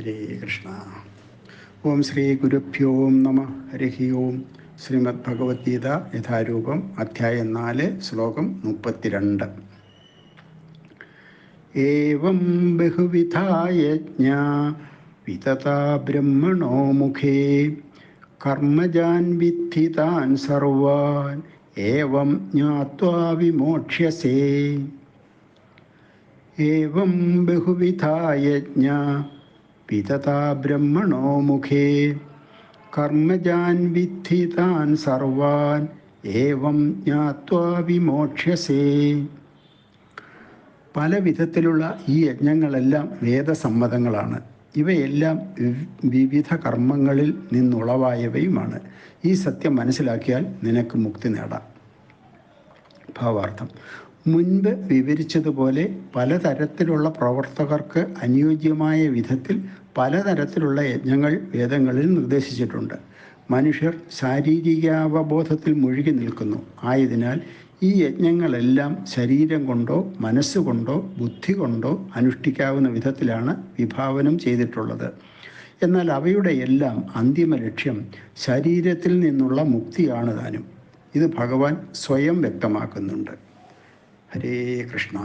ഹരേ കൃഷ്ണ. ഓം ശ്രീ ഗുരുഭ്യോ നമ. ഹരി ഓം. ശ്രീമദ് ഭഗവത്ഗീത യഥാരൂപം അധ്യായം നാല് ശ്ലോകം മുപ്പത്തിരണ്ട്. ഏവം ബഹുവിധായജ്ഞ വിതതാ ബ്രഹ്മണോ മുഖേ. കർമ്മജാൻ വിദ്ധിതാൻ സർവാൻ ഏവം ജ്ഞാത്വാ വിമോക്ഷ്യസേ. ഏവം ബഹുവിധായജ്ഞ വിതതാ ബ്രഹ്മണോ മുഖേ. കർമ്മജാൻ വിദ്ധിതാൻ സർവാൻ ഏവം ജ്ഞാത്വാ വിമോക്ഷ്യസേ. പല വിധത്തിലുള്ള ഈ യജ്ഞങ്ങളെല്ലാം വേദസമ്മതങ്ങളാണ്. ഇവയെല്ലാം വിവിധ കർമ്മങ്ങളിൽ നിന്നുളവായവയുമാണ്. ഈ സത്യം മനസ്സിലാക്കിയാൽ നിനക്ക് മുക്തി നേടാം. ഭാവാർത്ഥം മുൻപ് വിവരിച്ചതുപോലെ പലതരത്തിലുള്ള പ്രവർത്തകർക്ക് അനുയോജ്യമായ വിധത്തിൽ പലതരത്തിലുള്ള യജ്ഞങ്ങൾ വേദങ്ങളിൽ നിർദ്ദേശിച്ചിട്ടുണ്ട്. മനുഷ്യർ ശാരീരികാവബോധത്തിൽ മുഴുകി നിൽക്കുന്നു. ആയതിനാൽ ഈ യജ്ഞങ്ങളെല്ലാം ശരീരം കൊണ്ടോ മനസ്സുകൊണ്ടോ ബുദ്ധി കൊണ്ടോ അനുഷ്ഠിക്കാവുന്ന വിധത്തിലാണ് വിഭാവനം ചെയ്തിട്ടുള്ളത്. എന്നാൽ അവയുടെ എല്ലാം അന്തിമ ലക്ഷ്യം ശരീരത്തിൽ നിന്നുള്ള മുക്തിയാണ് താനും. ഇത് ഭഗവാൻ സ്വയം വ്യക്തമാക്കുന്നുണ്ട്. ഹരേ കൃഷ്ണ.